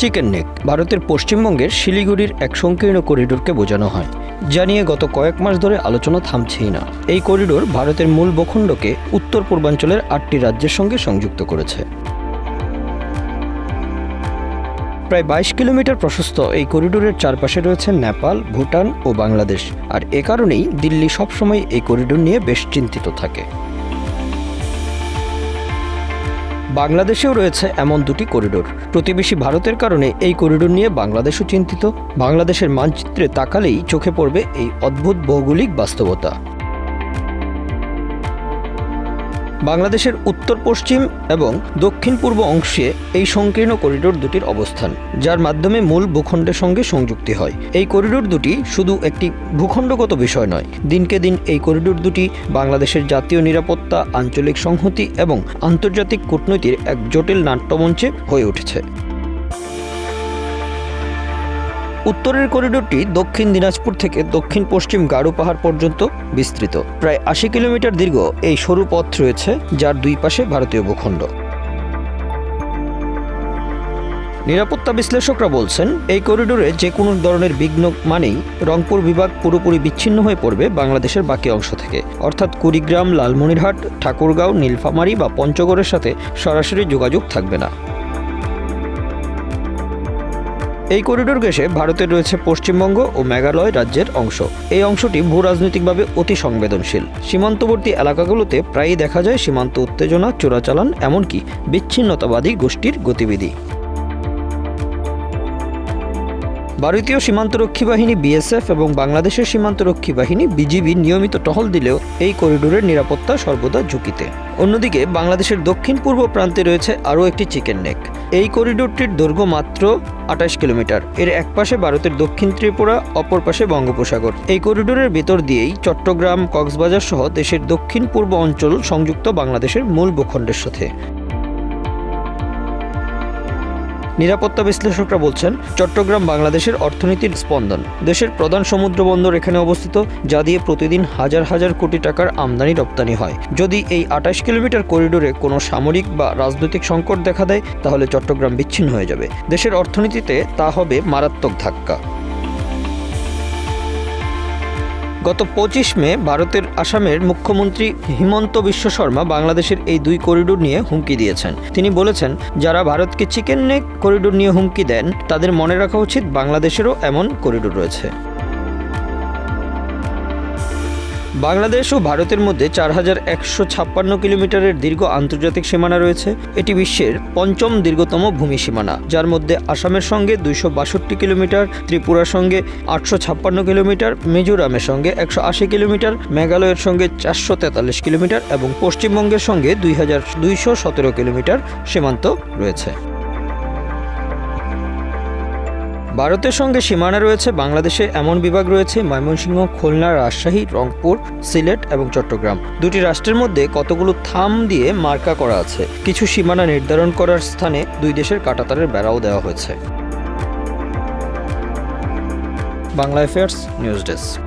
Chicken neck ভারতের পশ্চিমবঙ্গের শিলিগুড়ির এক সংকীর্ণ করিডোরকে বোঝানো হয়, যা নিয়ে গত কয়েক মাস ধরে আলোচনা থামছেই না। এই করিডোর ভারতের মূল ভূখণ্ডকে উত্তর পূর্বাঞ্চলের আটটি রাজ্যের সঙ্গে সংযুক্ত করেছে। প্রায় বাইশ কিলোমিটার প্রশস্ত এই করিডোরের চারপাশে রয়েছে নেপাল, ভুটান ও বাংলাদেশ, আর এ কারণেই দিল্লি সবসময় এই করিডোর নিয়ে বেশ চিন্তিত থাকে। বাংলাদেশেও রয়েছে এমন দুটি করিডোর। প্রতিবেশী ভারতের কারণে এই করিডোর নিয়ে বাংলাদেশও চিন্তিত। বাংলাদেশের মানচিত্রে তাকালেই চোখে পড়বে এই অদ্ভুত ভৌগোলিক বাস্তবতা। বাংলাদেশের উত্তর পশ্চিম এবং দক্ষিণ পূর্ব অংশে এই সংকীর্ণ করিডোর দুটির অবস্থান, যার মাধ্যমে মূল ভূখণ্ডের সঙ্গে সংযুক্তি হয়। এই করিডোর দুটি শুধু একটি ভূখণ্ডগত বিষয় নয়, দিনকে দিন এই করিডোর দুটি বাংলাদেশের জাতীয় নিরাপত্তা, আঞ্চলিক সংহতি এবং আন্তর্জাতিক কূটনীতির এক জটিল নাট্যমঞ্চে হয়ে উঠেছে। উত্তরের করিডোরটি দক্ষিণ দিনাজপুর থেকে দক্ষিণ পশ্চিম গারো পাহাড় পর্যন্ত বিস্তৃত। প্রায় আশি কিলোমিটার দীর্ঘ এই সরু পথ রয়েছে, যার দুই পাশে ভারতীয় ভূখণ্ড। নিরাপত্তা বিশ্লেষকরা বলছেন, এই করিডোরে যে কোনো ধরনের বিঘ্ন মানেই রংপুর বিভাগ পুরোপুরি বিচ্ছিন্ন হয়ে পড়বে বাংলাদেশের বাকি অংশ থেকে। অর্থাৎ কুড়িগ্রাম, লালমনিরহাট, ঠাকুরগাঁও, নীলফামারী বা পঞ্চগড়ের সাথে সরাসরি যোগাযোগ থাকবে না। এই করিডোর ঘেঁষে ভারতের রয়েছে পশ্চিমবঙ্গ ও মেঘালয় রাজ্যের অংশ। এই অংশটি ভূ রাজনৈতিকভাবে অতি সংবেদনশীল। সীমান্তবর্তী এলাকাগুলোতে প্রায়ই দেখা যায় সীমান্ত উত্তেজনা, চোরাচালান, এমনকি বিচ্ছিন্নতাবাদী গোষ্ঠীর গতিবিধি। ভারতীয় সীমান্তরক্ষী বাহিনী বিএসএফ এবং বাংলাদেশের সীমান্তরক্ষী বাহিনী বিজিবি নিয়মিত টহল দিলেও এই করিডোরের নিরাপত্তা সর্বদা ঝুঁকিতে। অন্যদিকে, বাংলাদেশের দক্ষিণ পূর্ব প্রান্তে রয়েছে আরও একটি চিকেন নেক এই করিডোরটির দৈর্ঘ্য মাত্র আঠাশ কিলোমিটার। এর এক পাশে ভারতের দক্ষিণ ত্রিপুরা, অপর পাশে বঙ্গোপসাগর। এই করিডোরের ভেতর দিয়েই চট্টগ্রাম, কক্সবাজার সহ দেশের দক্ষিণ পূর্ব অঞ্চল সংযুক্ত বাংলাদেশের মূল ভূখণ্ডের সাথে। নিরাপত্তা বিশ্লেষকরা বলছেন, চট্টগ্রাম বাংলাদেশের অর্থনীতির স্পন্দন। দেশের প্রধান সমুদ্র বন্দর এখানে অবস্থিত, যা দিয়ে প্রতিদিন হাজার হাজার কোটি টাকার আমদানি রপ্তানি হয়। যদি এই আঠাশ কিলোমিটার করিডোরে কোনো সামরিক বা রাজনৈতিক সংকট দেখা দেয়, তাহলে চট্টগ্রাম বিচ্ছিন্ন হয়ে যাবে। দেশের অর্থনীতিতে তা হবে মারাত্মক ধাক্কা। গত পঁচিশ মে ভারতের আসামের মুখ্যমন্ত্রী হিমন্ত বিশ্ব শর্মা বাংলাদেশের এই দুই করিডোর নিয়ে হুমকি দিয়েছেন। তিনি বলেছেন, যারা ভারতকে চিকেন নেক করিডোর নিয়ে হুমকি দেন, তাদের মনে রাখা উচিত বাংলাদেশেরও এমন করিডোর রয়েছে। বাংলাদেশ ও ভারতের মধ্যে চার হাজার একশো ছাপ্পান্ন কিলোমিটারের দীর্ঘ আন্তর্জাতিক সীমানা রয়েছে। এটি বিশ্বের পঞ্চম দীর্ঘতম ভূমি সীমানা, যার মধ্যে আসামের সঙ্গে দুইশো বাষট্টি কিলোমিটার, ত্রিপুরার সঙ্গে আটশো ছাপ্পান্ন কিলোমিটার, মিজোরামের সঙ্গে একশো আশি কিলোমিটার, মেঘালয়ের সঙ্গে চারশো তেতাল্লিশ কিলোমিটার এবং পশ্চিমবঙ্গের সঙ্গে দুই হাজার দুইশো সতেরো কিলোমিটার সীমান্ত রয়েছে। ভারতের সঙ্গে সীমানা রয়েছে, বাংলাদেশে এমন বিভাগ রয়েছে, ময়মনসিংহ, খুলনা, রাজশাহী, রংপুর, সিলেট এবং চট্টগ্রাম। দুটি রাষ্ট্রের মধ্যে কতগুলো থাম দিয়ে মার্কা করা আছে? কিছু সীমানা নির্ধারণ করার স্থানে দুই দেশের কাটাতারের বেড়াও দেওয়া হয়েছে। Bangla affairs news desk.